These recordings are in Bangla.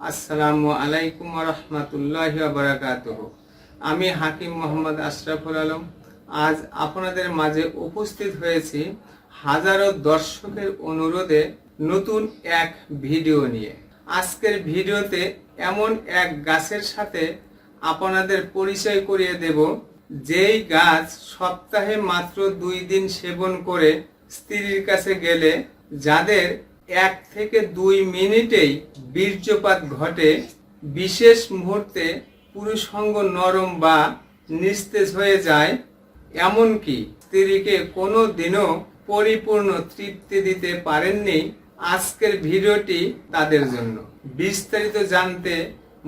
আসসালামু আলাইকুম রহমতুল্লাহ বারাকাত আমি হাকিম মোহাম্মদ আশরাফুল আলম। আজ আপনাদের মাঝে উপস্থিত হয়েছি হাজারো দর্শকের অনুরোধে নতুন এক ভিডিও নিয়ে। আজকের ভিডিওতে এমন এক গাছের সাথে আপনাদের পরিচয় করিয়ে দেব, যেই গাছ সপ্তাহে মাত্র দুই দিন সেবন করে স্ত্রীর কাছে গেলে যাদের এক থেকে দুই মিনিটেই বীর্যপাত ঘটে। বিশেষ মুহূর্তে পুরুষাঙ্গ নরম বা নিস্তেজ হয়ে যায়। এমনকি স্ত্রীকে কোনো দিনও পরিপূর্ণ তৃপ্তি দিতে পারেননি আজকের ভিডিওটি তাদের জন্য। বিস্তারিত জানতে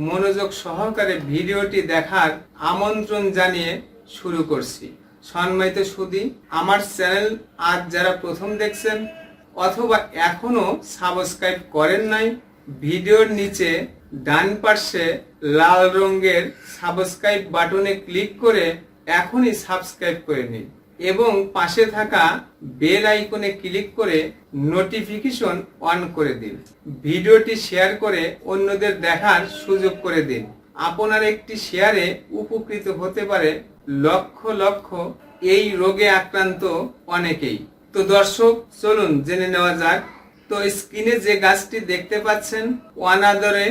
মনোযোগ সহকারে ভিডিওটি দেখার আমন্ত্রণ জানিয়ে শুরু করছি। সম্মানিত সুদী আমার চ্যানেল আজ যারা প্রথম দেখছেন অথবা এখনও সাবস্ক্রাইব করেন নাই, ভিডিওর নিচে ডান পার্শ্বে লাল রঙের সাবস্ক্রাইব বাটনে ক্লিক করে এখনই সাবস্ক্রাইব করে নিন এবং পাশে থাকা বেল আইকনে ক্লিক করে নোটিফিকেশন অন করে দিন। ভিডিওটি শেয়ার করে অন্যদের দেখার সুযোগ করে দিন। আপনার একটি শেয়ারে উপকৃত হতে পারে লক্ষ লক্ষ এই রোগে আক্রান্ত অনেকেই। তো দর্শক, চলুন জেনে নেওয়া যাক। তো স্ক্রিনে যে গাছটি দেখতে পাচ্ছেন, অনাদরে,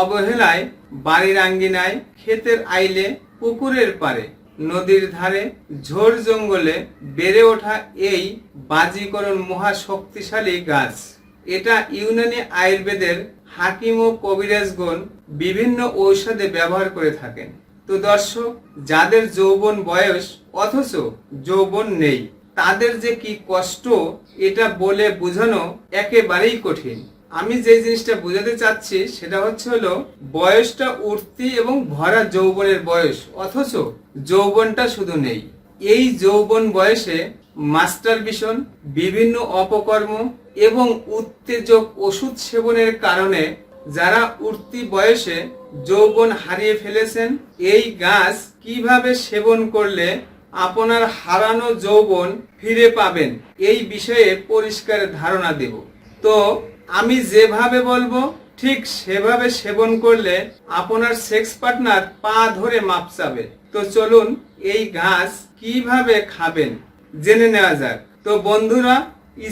অবহেলায়, বাড়ির আঙ্গিনায়, ক্ষেতের আইলে, পুকুরের পারে নদীর ধারে, ঝোর জঙ্গলে বেড়ে ওঠা এই বাজিকরণ মহা শক্তিশালী গাছ। এটা ইউনানি আয়ুর্বেদের হাকিম ও কবিরাজগণ বিভিন্ন ঔষধে ব্যবহার করে থাকেন। তো দর্শক, যাদের যৌবন বয়স অথচ যৌবন নেই তাদের যে কি কষ্ট, এটা বলে বোঝানো একেবারেই কঠিন। আমি যে জিনিসটা বোঝাতে চাচ্ছি, সেটা হচ্ছে হলো, বয়সটা উঠতি এবং ভরা যৌবনের বয়স, অথচ যৌবনটা শুধু নেই। এই যৌবন বয়সে মাস্টার ভিশন বিভিন্ন অপকর্ম এবং উত্তেজক ওষুধ সেবনের কারণে যারা উঠতি বয়সে যৌবন হারিয়ে ফেলেছেন, এই গাছ কীভাবে সেবন করলে আপনার হারানো যৌবন ফিরে পাবেন। এই বিষয়ে পরিষ্কার ধারণা দেব। তো আমি যেভাবে বলব, ঠিক সেভাবে সেবন করলে আপনার সেক্স পার্টনার পা ধরে মাপসাবে তো চলুন এই ঘাস কীভাবে খাবেন জেনে নেওয়া যাক। তো বন্ধুরা,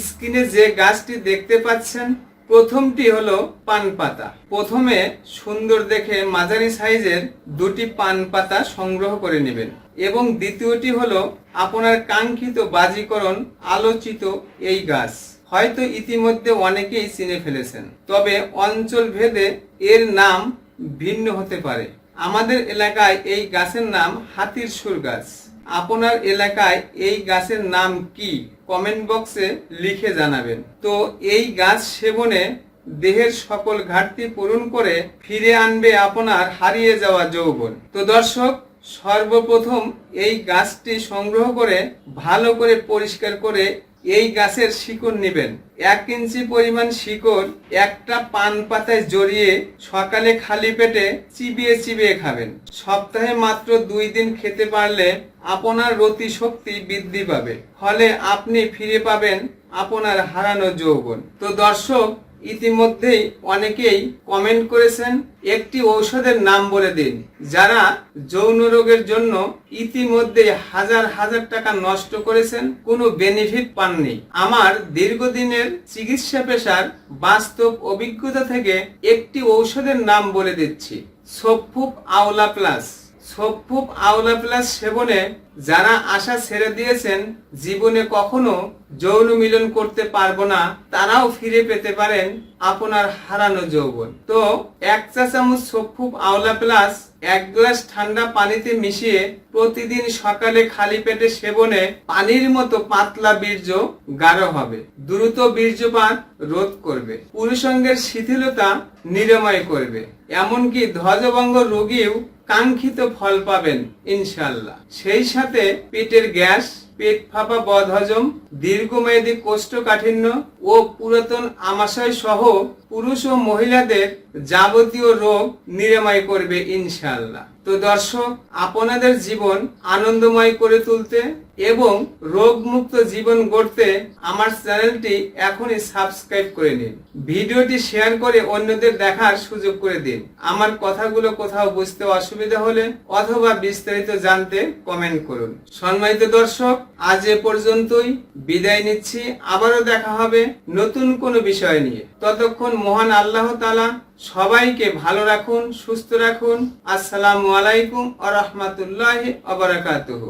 স্ক্রিনে যে গাছটি দেখতে পাচ্ছেন প্রথমটি হলো পান পাতা। প্রথমে সুন্দর দেখে মাঝারি সাইজের দুটি পান পাতা সংগ্রহ করে নেবেন এবং দ্বিতীয়টি হলো আপনার কাঙ্ক্ষিত বাজিকরণ আলোচিত এই গাছ। হয়তো ইতিমধ্যে অনেকেই চিনে ফেলেছেন, তবে অঞ্চল ভেদে এর নাম ভিন্ন হতে পারে। আমাদের এলাকায় এই গাছের নাম হাতির সুর গাছ। আপনার এলাকায় এই গাছের নাম কি? কমেন্ট বক্সে লিখে জানাবেন। তো এই গাছ সেবনে দেহের সকল ঘাটতি পূরণ করে ফিরে আনবে আপনার হারিয়ে যাওয়া যৌবন। তো দর্শক, সর্বপ্রথম এই গাছটি সংগ্রহ করে ভালো করে পরিষ্কার করে এই গাছের শিকড় নেবেন। এক ইঞ্চি পরিমাণ শিকড় একটা পান পাতায় জড়িয়ে সকালে খালি পেটে চিবিয়ে চিবিয়ে খাবেন। সপ্তাহে মাত্র দুই দিন খেতে পারলে আপনার রতি শক্তি বৃদ্ধি পাবে। ফলে আপনি ফিরে পাবেন আপনার হারানো যৌবন। তো দর্শক ইতিমধ্যেই অনেকেই কমেন্ট করেছেন, একটি ঔষধের নাম বলে দিন, যারা যৌন রোগের জন্য ইতিমধ্যে হাজার হাজার টাকা নষ্ট করেছেন, কোনো বেনিফিট পাননি। আমার দীর্ঘদিনের চিকিৎসা পেশার বাস্তব অভিজ্ঞতা থেকে একটি ঔষধের নাম বলে দিচ্ছি সফুপ আওলা প্লাস সফুপ আওলা প্লাস সেবনে যারা আশা ছেড়ে দিয়েছেন, জীবনে কখনো যৌন মিলন করতে পারব না, তারাও ফিরে পেতে পারেন আপনার হারানো যৌবন। তো এক চা চামচ সফুপ আওলা প্লাস এক গ্লাস ঠান্ডা পানিতে মিশিয়ে প্রতিদিন সকালে খালি পেটে সেবনে পানির মতো পাতলা বীর্য গাঢ় হবে। দ্রুত বীর্যপাত রোধ করবে। পুরুষঙ্গের শিথিলতা নিরাময় করবে। এমনকি ধ্বজভঙ্গ রোগীও কাঙ্ক্ষিত ফল পাবেন ইনশাল্লাহ সেই সাথে পেটের গ্যাস, পেট ফাঁপা বদহজম, দীর্ঘমেয়াদী কোষ্ঠকাঠিন্য ও পুরাতন আমাশয় সহ পুরুষ ও মহিলাদের যাবতীয় রোগ নিরাময় করবে ইনশাল্লাহ তো দর্শক, আপনাদের জীবন আনন্দময় করে তুলতে এবং রোগমুক্ত জীবন গড়তে আমার চ্যানেলটি এখনই সাবস্ক্রাইব করে নিন। ভিডিওটি শেয়ার করে অন্যদের দেখার সুযোগ করে দিন। আমার কথাগুলো কোথাও বুঝতে অসুবিধা হলে অথবা বিস্তারিত জানতে কমেন্ট করুন। সম্মানিত দর্শক, আজ এ পর্যন্তই। বিদায় নিচ্ছি। আবারও দেখা হবে নতুন কোনো বিষয় নিয়ে। ততক্ষণ মহান আল্লাহ তালা সবাইকে ভালো রাখুন, সুস্থ রাখুন। আসসালামু আলাইকুম আ রহমতুল্লাহ আবরাকাতুহু